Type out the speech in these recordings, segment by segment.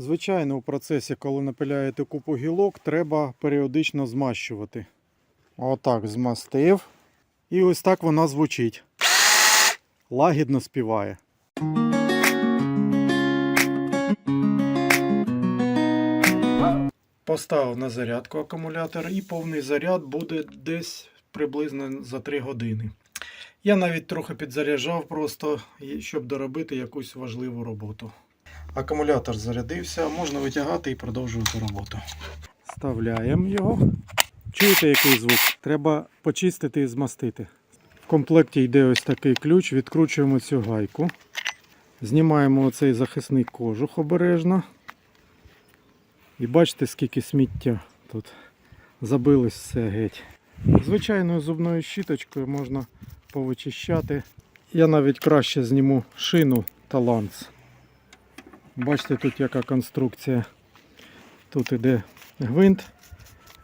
Звичайно, у процесі, коли напиляєте купу гілок, треба періодично змащувати. Отак змастив. І ось так вона звучить. Лагідно співає. Поставив на зарядку акумулятор і повний заряд буде десь приблизно за 3 години. Я навіть трохи підзаряджав просто, щоб доробити якусь важливу роботу. Акумулятор зарядився, можна витягати і продовжувати роботу. Вставляємо його. Чуєте, який звук? Треба почистити і змастити. В комплекті йде ось такий ключ, відкручуємо цю гайку. Знімаємо оцей захисний кожух обережно. І бачите, скільки сміття тут забилось все геть. Звичайною зубною щіточкою можна повичищати. Я навіть краще зніму шину та ланц. Бачите, тут яка конструкція. Тут іде гвинт,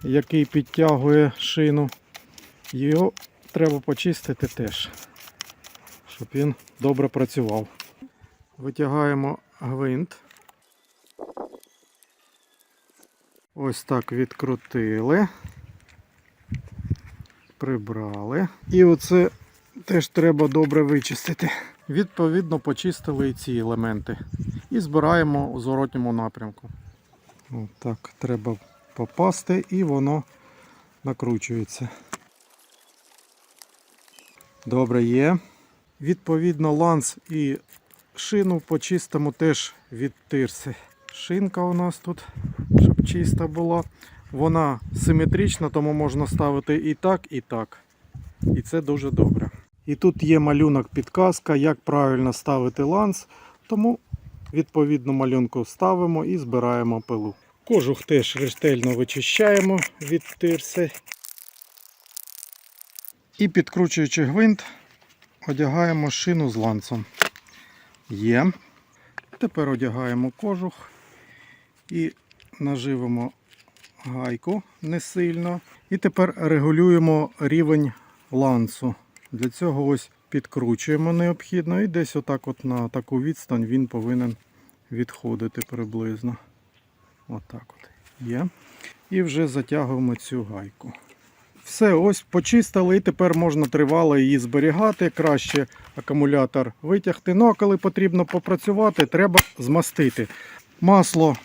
який підтягує шину. Його треба почистити теж, щоб він добре працював. Витягаємо гвинт. Ось так відкрутили. Прибрали. І оце теж треба добре вичистити. Відповідно, почистили і ці елементи. І збираємо у зворотньому напрямку. Так, треба попасти і воно накручується. Добре є. Відповідно, ланц і шину почистимо теж від тирси. Шинка у нас тут, щоб чиста була. Вона симетрична, тому можна ставити і так, і так. І це дуже добре. І тут є малюнок підказка, як правильно ставити ланц. Тому відповідну малюнку ставимо і збираємо пилу. Кожух теж ретельно вичищаємо від тирси. І підкручуючи гвинт, одягаємо шину з ланцем. Є. Тепер одягаємо кожух і наживимо гайку не сильно. І тепер регулюємо рівень ланцу. Для цього ось підкручуємо необхідно і десь отак от на таку відстань він повинен відходити приблизно. Отак от є. І вже затягуємо цю гайку. Все, ось почистили, і тепер можна тривало її зберігати. Краще акумулятор витягти. Ну а коли потрібно попрацювати, треба змастити. Масло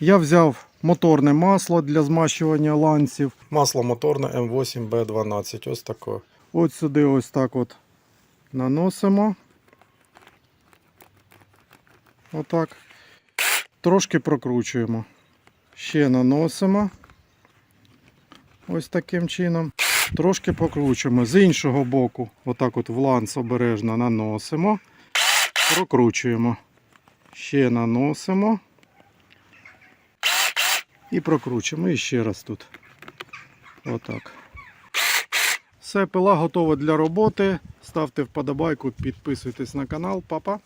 я взяв моторне масло для змащування ланців. Масло моторне М8Б12. Ось таке. От сюди ось так от наносимо. Отак. Трошки прокручуємо. Ще наносимо. Ось таким чином. Трошки покручуємо. З іншого боку, отак от в ланц обережно наносимо. Прокручуємо. Ще наносимо. І прокручуємо. І ще раз тут. Отак. Все, пила готова для роботи. Ставте вподобайку, підписуйтесь на канал. Папа.